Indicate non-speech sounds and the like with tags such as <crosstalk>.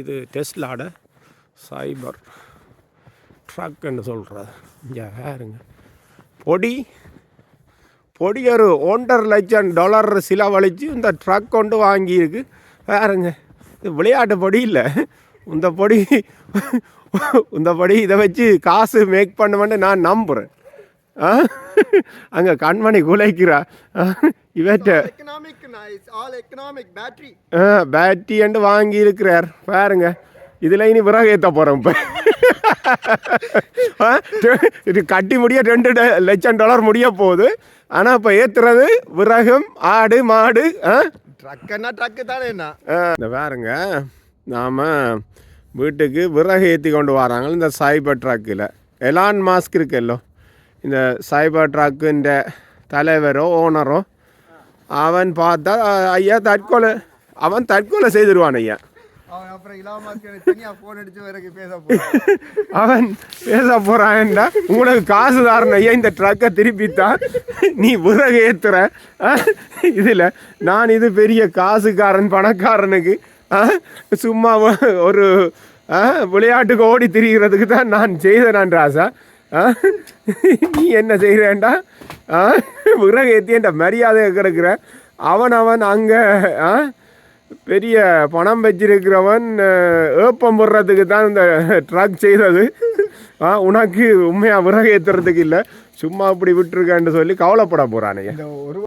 இது டெஸ்லாட சைபர் ட்ரக்குன்னு சொல்கிறது இங்கே பாருங்க. பொடி பொடி ஒரு ஒன்றரை லட்சம் டாலர் செலவழித்து இந்த ட்ரக் கொண்டு வாங்கியிருக்கு. வேறுங்க இது விளையாட்டு பொடி இல்லை. இந்த பொடி இந்த பொடி இதை வச்சு காசு மேக் பண்ணுவேன்னு நான் நம்புகிறேன் ஆ? அங்கே கண்மணி குலைக்கிறா. இவற்ற economic nice all economic battery. பேட்டி என்று வாங்கி இருக்கிறார் பாருங்க. இதில் இனி விறகு ஏற்ற போகிறோம் இப்போ. இது கட்டி முடிய ரெண்டு லட்சம் டாலர் முடிய போகுது. ஆனால் இப்போ ஏற்றுறது விறகும் ஆடு மாடு ஆ? என்ன truck தானே இந்த பாருங்க. நாம் வீட்டுக்கு விறகு ஏற்றி கொண்டு வராங்க. இந்த சைபர் ட்ரக்கில் எலான் மாஸ்க் இருக்குல்லோ. இந்த சைபர் ட்ரக்குன்ற தலைவரோ ஓனரோ அவன் பார்த்தா ஐயா தற்கொலை அவன் தற்கொலை செய்திருவான் ஐயா அவன் பேச போறான் <laughs> அவன் பேச போறான்டா உங்களுக்கு காசு தாரணும் ஐயா இந்த ட்ரக்கை திருப்பித்தான் நீ விறகு ஏத்துற? இதுல நான் இது பெரிய காசுக்காரன் பணக்காரனுக்கு? சும்மா ஒரு விளையாட்டுக்கு ஓடி திரிகிறதுக்கு தான் நான் செய்தேன் ராசா? நீ என்ன செய்கிறேன்டா? விறகு ஏற்றியன்ற மரியாதை கிடக்கிற. அவன் அவன் அங்கே ஆ? பெரிய பணம் வச்சிருக்கிறவன் ஏப்பம் போடுறதுக்கு தான் இந்த ட்ரக் செய்தது. ஆ உனக்கு உண்மையாக விறகு ஏற்றுறதுக்கு இல்லை. சும்மா இப்படி விட்டுருக்கேன்னு சொல்லி கவலைப்பட போகிறானே ஒரு